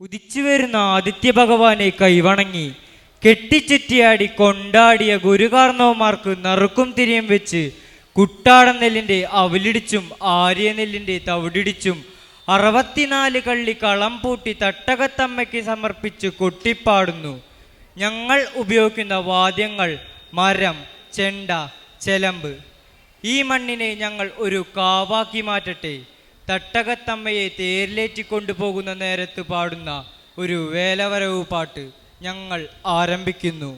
ഉദിച്ചു വരുന്ന ആദിത്യ ഭഗവാനെ കൈവണങ്ങി കെട്ടിച്ചുറ്റിയാടി കൊണ്ടാടിയ ഗുരുകാർണവന്മാർക്ക് നറുക്കും തിരിയും വെച്ച് കുട്ടാടൻ നെല്ലിന്റെ അവലിടിച്ചും ആര്യനെല്ലിന്റെ തവിടിടിച്ചും അറുപത്തിനാല് കള്ളി കളം പൂട്ടി തട്ടകത്തമ്മയ്ക്ക് സമർപ്പിച്ച് കൊട്ടിപ്പാടുന്നു. ഞങ്ങൾ ഉപയോഗിക്കുന്ന വാദ്യങ്ങൾ മരം ചെണ്ട ചെലമ്പ്. ഈ മണ്ണിനെ ഞങ്ങൾ ഒരു കാവാക്കി മാറ്റട്ടെ. തട്ടകത്തമ്മയെ തേരിലേറ്റി കൊണ്ടുപോകുന്ന നേരത്ത് പാടുന്ന ഒരു വേലവരവ് പാട്ട് ഞങ്ങൾ ആരംഭിക്കുന്നു.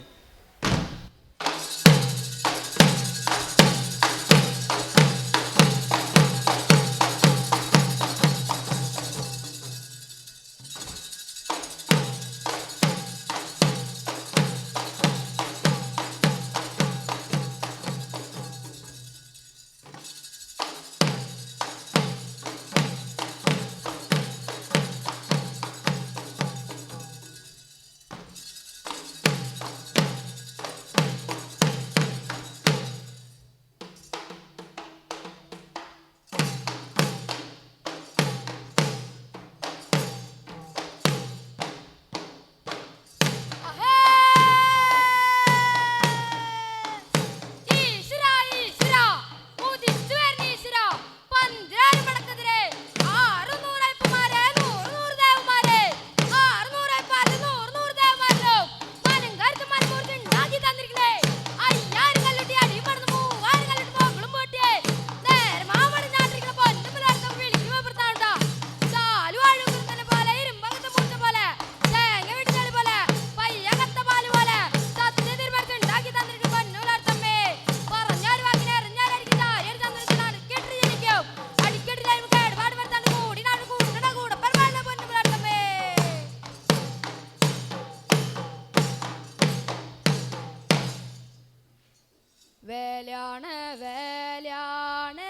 വേലാണ് വേലാണ്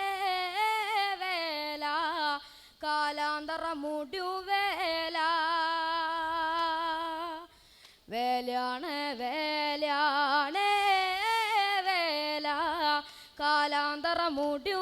വേല. കാലാന്തറ മുടുവേല വേലാണ് വേലാണ് വേല. കാലാന്തറ മുടു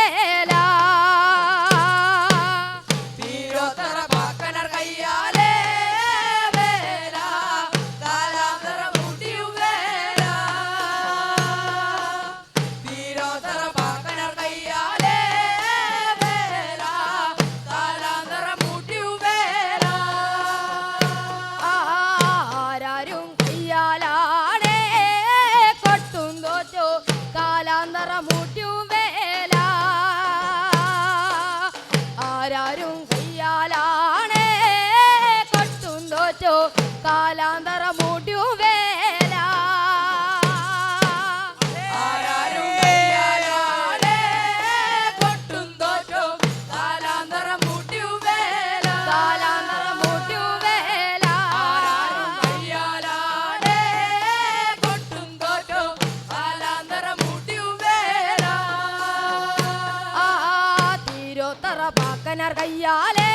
ఉయ్యాలే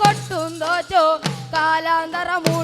కొట్టుందో చో కాలాంతరము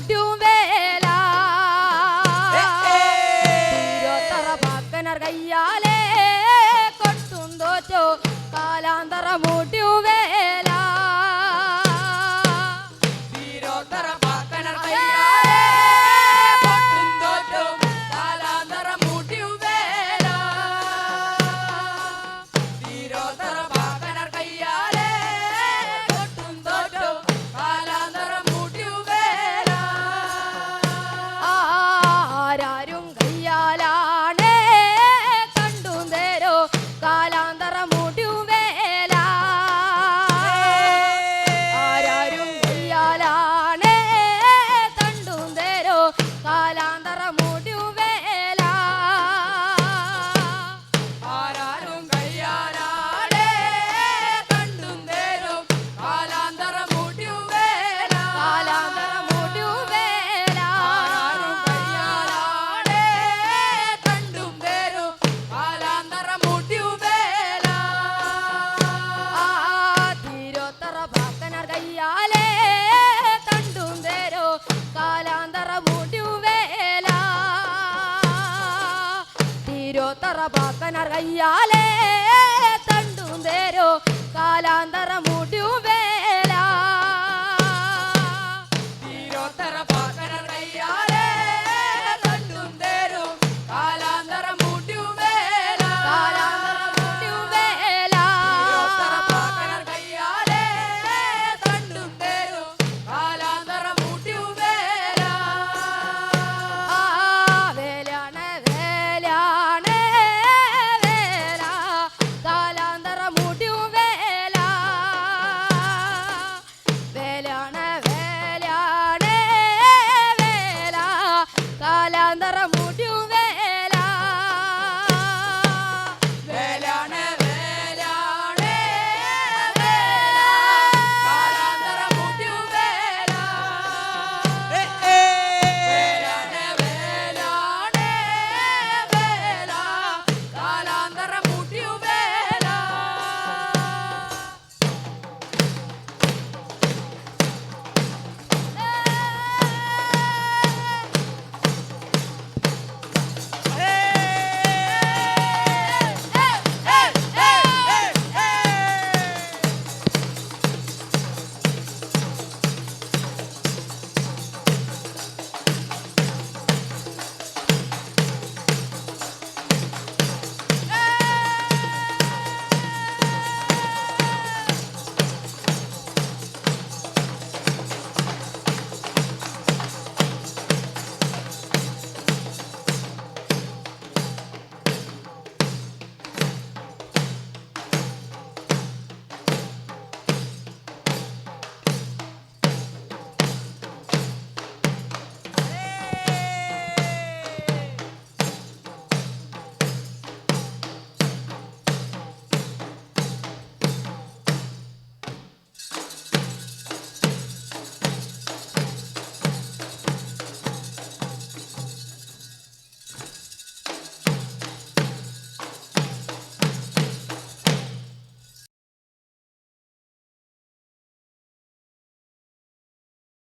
കയ്യാലേ തണ്ടും തേരോ കാലാന്തര മൂട്ടിയും